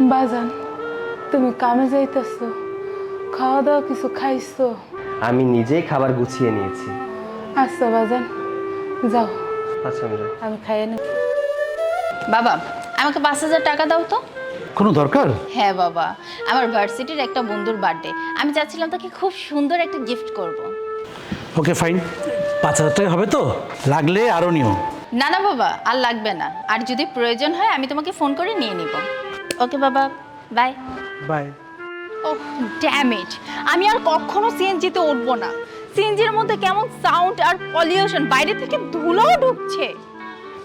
বাজান তুমি কামে যাইতেছো খাওয়া দাওয়া কিছু খাইছো? আমি নিজেই খাবার গুছিয়ে নিয়েছি। আচ্ছা বাজান যাও। আচ্ছা আমি যাই। আমি খাইয়ে নি বাবা আমাকে পাঁচ হাজার টাকা দাও তো। কোনো দরকার? হ্যাঁ বাবা আমার ভার্সিটির একটা বন্ধুর বার্থডে আমি চাচ্ছিলাম তাকে খুব সুন্দর একটা গিফট করব। Okay fine. পাঁচ হাজার টাকা হবে তো? লাগলে আরও নিও। না না বাবা আর লাগবে না। আর যদি প্রয়োজন হয় আমি তোমাকে ফোন করে নিয়ে নিব। ওকে বাবা বাই বাই ও ড্যামেজ আমি আর কখনো সিএনজিতে উঠবো না। সিএনজির মধ্যে কেমন সাউন্ড আর পলিউশন বাইরে থেকে ধুলোও ঢুকছে।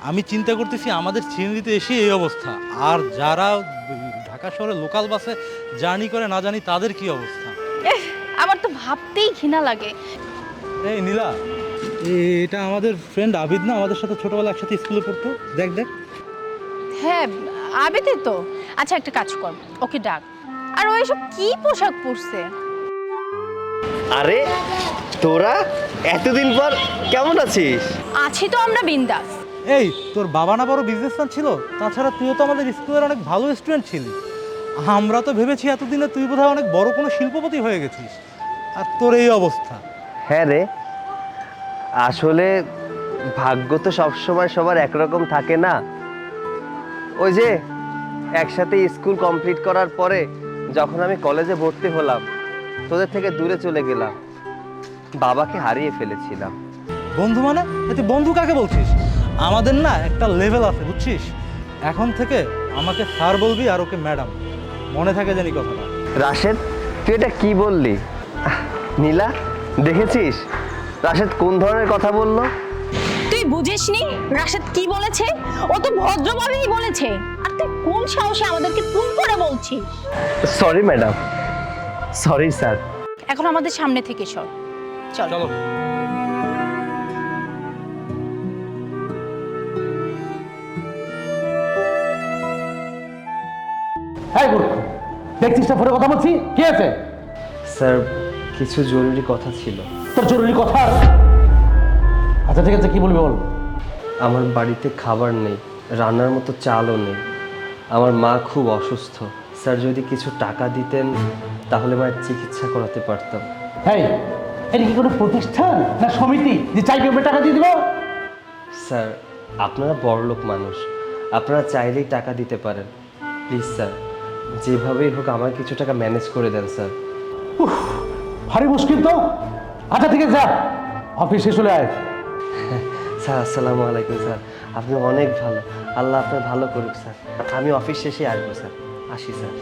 আমি চিন্তা করতেছি আমাদের সিএনজিতে এসে এই অবস্থা। আর যারা ঢাকা শহরে লোকাল বাসে জার্নি করে না জানি তাদের কি অবস্থা। আমার তো ভাবতেই ঘৃণা লাগে। এই নীলা এটা আমাদের ফ্রেন্ড আবিদ না? আমাদের সাথে ছোটবেলা একসাথে স্কুলে পড়তো। দেখ দেখ। হ্যাঁ আবেতে তো। আচ্ছা একটা কাজ কর ওকে ডাক। আর ও এসব কি পোশাক পরছে? আরে তোরা এতদিন পর কেমন আছিস? আছি তো আমরা বিন্দাস। এই তোর বাবা না বড় বিজনেসম্যান ছিল? তাছাড়া তুইও তো আমাদের স্কুলের অনেক ভালো স্টুডেন্ট ছিলি। আমরা তো ভেবেছি এতদিনে তুই বোধহয় অনেক বড় কোনো শিল্পপতি হয়ে গেছিস। আর তোর এই অবস্থা। হ্যাঁ রে আসলে ভাগ্য তো সবসময় সবার একরকম থাকে না। ওই যে একসাথে স্কুল কমপ্লিট করার পরে যখন আমি কলেজে ভর্তি হলাম তোদের থেকে দূরে চলে গেলাম। বাবাকে হারিয়ে ফেলেছিলাম। বন্ধু মানে? তুই বন্ধু কাকে বলছিস? আমাদের না একটা লেভেল আছে বুঝছিস? এখন থেকে আমাকে স্যার বলবি আর ওকে ম্যাডাম মনে থাকে জানি কথাটা। রাশেদ তুই এটা কি বললি? নীলা দেখেছিস? রাশেদ কোন ধরনের কথা বলল? বুঝিসনি? রাশেদ কি বলেছে? ও তো ভদ্রভাবেই বলেছে। আর তুই কোন সাহসে আমাদেরকে তুম করে বলছিস? সরি ম্যাডাম সরি স্যার এখন আমাদের সামনে থেকে সর। চল। চলো। হ্যাঁ মূর্খ দেখছিস না ফোনে কথা বলছি? কি আছে স্যার কিছু জরুরি কথা ছিল। তোর জরুরি কথা? আর? আচ্ছা ঠিক আছে কি বলবি বল? আমার বাড়িতে খাবার নেই রান্নার মতো চালও নেই। আমার মা খুব অসুস্থ। স্যার যদি কিছু টাকা দিতেন তাহলে মায়ের চিকিৎসা করাতে পারতাম। হ্যাঁ এটা কি কোনো প্রতিষ্ঠান না সমিতি যে চাইবে আমরা টাকা দিয়ে দিব? স্যার আপনারা বড়লোক মানুষ। আপনারা চাইলেই টাকা দিতে পারেন। প্লিজ স্যার যেভাবেই হোক আমার কিছু টাকা ম্যানেজ করে দেন স্যার। ভারী মুশকিল তো। আচ্ছা ঠিক আছে যা। অফিসে চলে আয়। স্যার আসসালামু আলাইকুম স্যার। আপনি অনেক ভালো। আল্লাহ আপনার ভালো করুক স্যার। আমি অফিস শেষে আসব স্যার। আসি স্যার।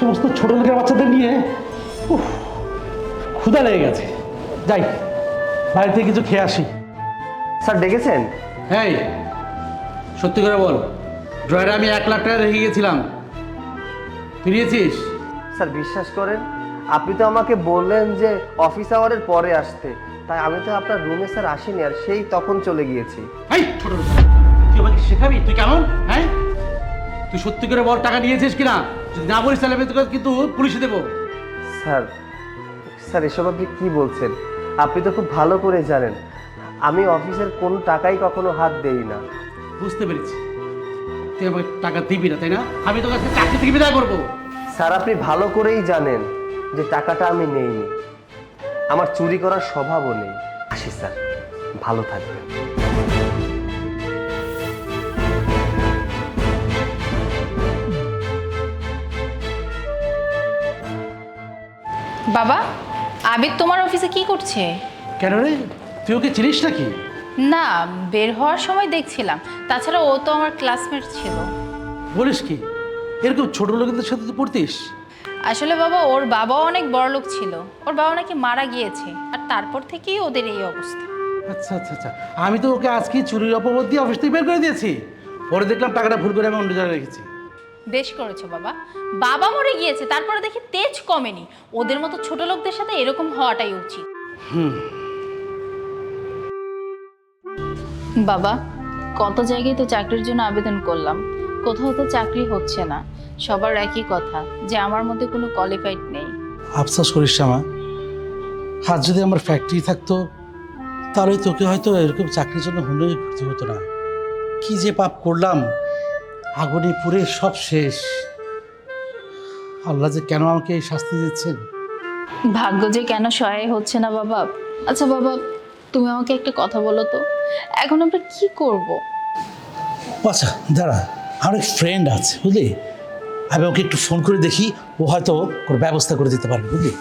সমস্ত ছোট লোকের বাচ্চাদের নিয়ে উফ, ক্ষুধা লেগে গেছে। যাই বাড়ি থেকে কিছু খেয়ে আসি। স্যার ডেকেছেন? হ্যাঁ সত্যি করে বল ড্রয়ারে আমি এক লাখ টাকা রেখে গেছিলাম। ফিরিয়েছিস? স্যার বিশ্বাস করেন আপনি তো আমাকে বললেন যে অফিস আওয়ারের পরে আসতে। তাই আমি তো আপনার রুমে স্যার আসিনি আর সেই তখন চলে গিয়েছি। এই ছোট লোক, তুই আমাকে শেখাবি? তুই কেমন? হ্যাঁ? তুই সত্যি করে বল টাকা নিয়েছিস কিনা? যদি না বলিস তাহলে আমি তোকে কিন্তু পুলিশে দেবো। স্যার স্যার এসব আপনি কি বলছেন? আপনি তো খুব ভালো করে জানেন। আমি অফিসের কোনো টাকাই কখনো হাত দেই না। বুঝতে পেরেছি। তুই আমাকে টাকা দিবি না তাই না? আমি তোকে আজকে চাকরি থেকে বিদায় করব। স্যার আপনি ভালো করেই জানেন যে টাকাটা আমি নেইনি। আমার চুরি করার স্বভাবও নেই। আসি স্যার। ভালো থাকবেন। বাবা আবিদ তোমার অফিসে কি করছে? কেন রে? তুই ওকে চিনিস নাকি? না বের হওয়ার সময় দেখছিলাম। তাছাড়া ও তো আমার ক্লাসমেট ছিল। বলিস কি? এরকম ছোট লোকেদের সাথে তুই পড়তিস? আসলে বাবা ওর বাবাও অনেক বড়লোক ছিল। ওর বাবা নাকি মারা গিয়েছে আর তারপর থেকেই ওদের এই অবস্থা। আচ্ছা আচ্ছা আচ্ছা। আমি তো ওকে আজকে চুরির অপবাদ দিয়ে অফিস থেকে বের করে দিয়েছি। পরে দেখলাম টাকাটা ভুল করে আমি অন্য জায়গায় রেখেছি। বেশ করেছ বাবা। বাবা মরে গিয়েছে তারপরে দেখি তেজ কমেনি। ওদের মতো ছোট লোকদের সাথে এরকম হওয়াটাই উচিত। বাবা কত জায়গায় তো চাকরির জন্য আবেদন করলাম। কোথাও তো চাকরি হচ্ছে না। সবার একই কথা যে আমার মধ্যে কোনো কোয়ালিফাইড নেই। আফসোস করিস না মা। আজ যদি আমার ফ্যাক্টরি থাকতো তাহলে তোকে হয়তো এরকম চাকরির জন্য হুন্ডে ঘুরতে হতো না। কি যে পাপ করলাম আগুনে পুড়ে সব শেষ। আল্লাহ যে কেন আমাকে এই শাস্তি দিচ্ছেন? ভাগ্য যে কেন সহায় হচ্ছে না বাবা? আচ্ছা বাবা তুমি আমাকে একটা কথা বলো তো। এখন আমরা কি করব? আচ্ছা দাঁড়া। আমার এক ফ্রেন্ড আছে, বুঝলি? আমি ওকে একটু ফোন করে দেখি, ও হয়তো কোনো ব্যবস্থা করে দিতে পারবে, বুঝলি?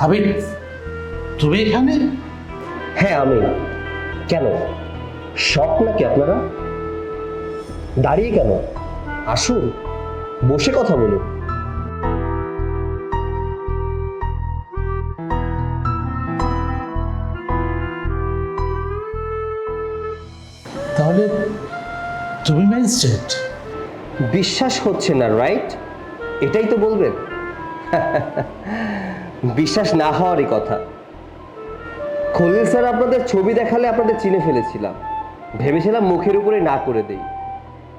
আবির, তুমি এখানে? হ্যাঁ আমি। কেন? শখ নাকি আপনারা? দাঁড়িয়ে কেন? আসুন, বসে কথা বলুন। তাহলে তুমি ম্যাজিস্ট্রেট বিশ্বাস হচ্ছে না রাইট এটাই তো বলবেন বিশ্বাস না হওয়ারই কথা। খলিল স্যার আপনাদের ছবি দেখালে আপনাদের চিনে ফেলেছিলাম। ভেবেছিলাম মুখের উপরে না করে দেই।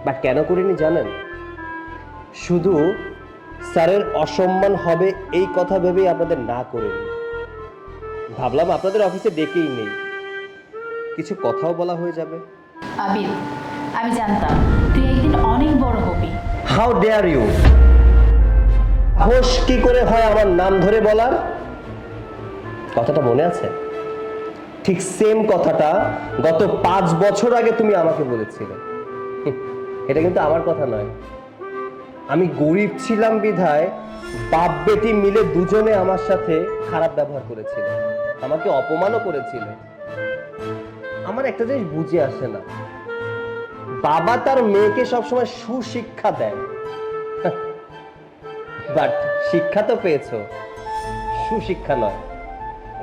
বাট কেন করিনি জানেন? শুধু স্যারের অসম্মান হবে এই কথা ভেবেই আপনাদের না করে নিই ভাবলাম আপনাদের অফিসে ডেকেই নেই। কিছু কথাও বলা হয়ে যাবে। আমি জানতাম তুই একদিন অনেক বড় হবি। হাউ ডেয়ার ইউ কি করে হয় আমার নাম ধরে বলার? কথাটা মনে আছে? ঠিক সেম কথাটা গত পাঁচ বছর আগে তুমি আমাকে বলেছিলে। এটা কিন্তু আমার কথা নয়। আমি গরিব ছিলাম বিধায় বাপ বেটি মিলে দুজনে আমার সাথে খারাপ ব্যবহার করেছিল। আমাকে অপমানও করেছিল। আমার একটা জিনিস বুঝে আসে না। বাবা তার মেয়েকে সবসময় সুশিক্ষা দেয়। বাট শিক্ষা তো পেয়েছ। সুশিক্ষা নয়।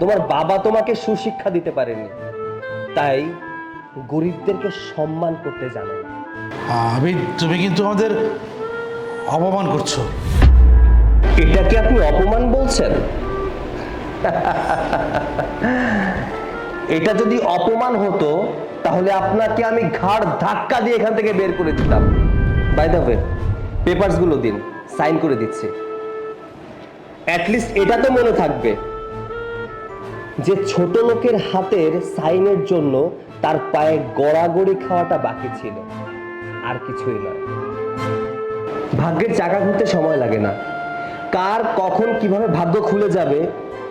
তোমার বাবা তোমাকে সুশিক্ষা দিতে পারেনি। তাই গরিবদেরকে সম্মান করতে জানো আমি তুমি কিন্তু আমাদের অপমান করছ। এটা কি আপনি অপমান বলছেন? এটা যদি অপমান হতো, তাহলে আপনাকে আমি ঘাড় ধাক্কা দিয়ে এখান থেকে বের করে দিতাম। বাই দ্য ওয়ে পেপারসগুলো দিন সাইন করে দিচ্ছি। অ্যাটলিস্ট এটা তো মনে থাকবে যে ছোট লোকের হাতের সাইনের জন্য তার পায়ে গড়াগড়ি খাওয়াটা বাকি ছিল। আর কিছুই নয়। ভাগ্যের চাকা ঘুরতে সময় লাগে না। কার কখন কীভাবে ভাগ্য খুলে যাবে,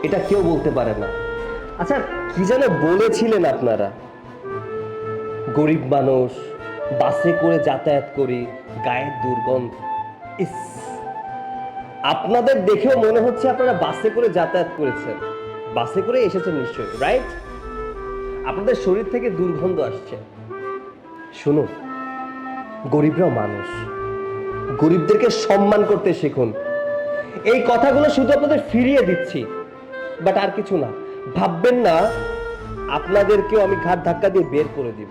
এটা কেউ বলতে পারে না। আচ্ছা কি যেন বলেছিলেন আপনারা? গরিব মানুষ, বাসে করে যাতায়াত করি, গায়ের দুর্গন্ধ। ইস! আপনাদের দেখেও মনে হচ্ছে আপনারা বাসে করে যাতায়াত করেছেন। বাসে করে এসেছেন নিশ্চয়ই রাইট আপনাদের শরীর থেকে দুর্গন্ধ আসছে। শুনুন, গরিবরাও মানুষ। গরিবদেরকে সম্মান করতে শিখুন। এই কথাগুলো শুধু আপনাদের ফিরিয়ে দিচ্ছি বাট আর কিছু না। ভাববেন না, আপনাদেরকেও আমি ঘাট ধাক্কা দিয়ে বের করে দিব।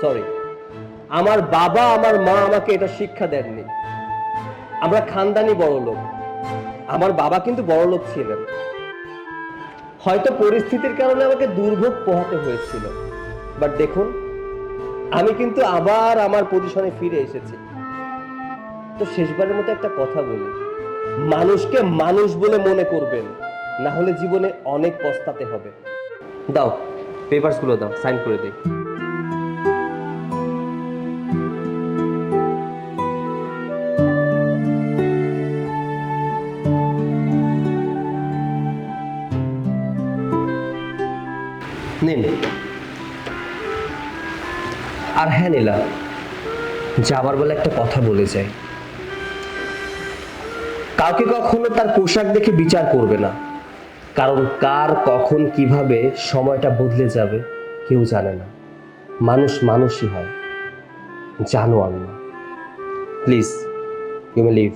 সরি আমার বাবা, আমার মা আমাকে এটা শিক্ষা দেননি। আমরা খানদানি বড় লোক। আমার বাবা কিন্তু বড় লোক ছিলেন। হয়তো পরিস্থিতির কারণে আমাকে দুর্ভোগ পোহাতে হয়েছিল। বাট দেখুন, আমি কিন্তু আবার আমার পজিশনে ফিরে এসেছি। তো শেষবারের মতো একটা কথা বলি। মানুষকে মানুষ বলে মনে করবেন। না হলে জীবনে অনেক পস্তাতে হবে। দাও পেপারসগুলো দাও সাইন করে দেই। নিন আর হ্যাঁ নীলা, যাবার বলে একটা কথা বলে যায় কাউকে কখনো তার পোশাক দেখে বিচার করবে না। কারণ কার, কখন, কীভাবে সময়টা বদলে যাবে কেউ জানে না। মানুষ মানুষই হয় জানো না। Please you may leave